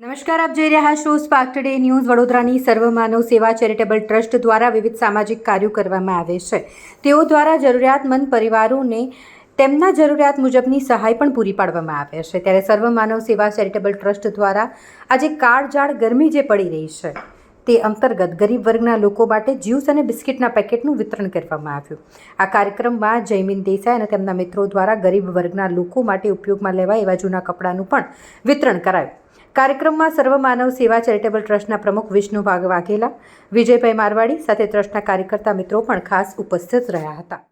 નમસ્કાર, આપ જોઈ રહ્યા છો સ્પાર્ક ટુડે ન્યૂઝ વડોદરાની સર્વમાનવ સેવા ચેરિટેબલ ટ્રસ્ટ દ્વારા વિવિધ સામાજિક કાર્યો કરવામાં આવે છે. તેઓ દ્વારા જરૂરિયાતમંદ પરિવારોને તેમના જરૂરિયાત મુજબની સહાય પણ પૂરી પાડવામાં આવે છે. ત્યારે સર્વમાનવ સેવા ચેરિટેબલ ટ્રસ્ટ દ્વારા આજે કાળજાળ ગરમી જે પડી રહી છે. તે અંતર્ગત ગરીબ વર્ગના લોકો માટે જ્યુસ અને બિસ્કિટના પેકેટનું વિતરણ કરવામાં આવ્યું. આ કાર્યક્રમમાં જયમીન દેસાઈ અને તેમના મિત્રો દ્વારા ગરીબ વર્ગના લોકો માટે ઉપયોગમાં લેવાય એવા જૂના કપડાનું પણ વિતરણ કરાયું. કાર્યક્રમમાં સર્વમાનવ સેવા ચેરિટેબલ ટ્રસ્ટના પ્રમુખ વિષ્ણુ ભાગ વાઘેલા, વિજયભાઈ મારવાડી સાથે ટ્રસ્ટના કાર્યકર્તા મિત્રો પણ ખાસ ઉપસ્થિત રહ્યા હતા.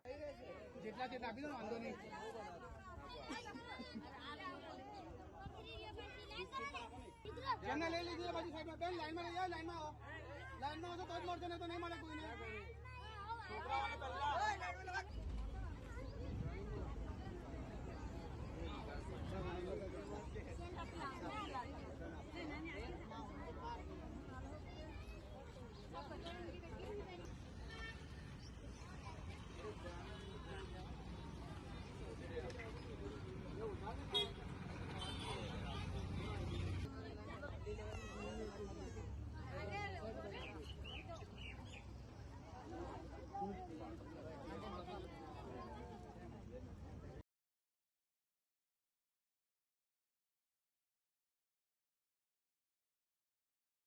જેમને લઈ લીધી બાજુ સાઈડમાં બેન લાઈનમાં લઈ જાઓ, લાઈનમાં આવો. લાઈનમાં આવશો તો જ મળશે, નહીં તો નહીં મળે કોઈને.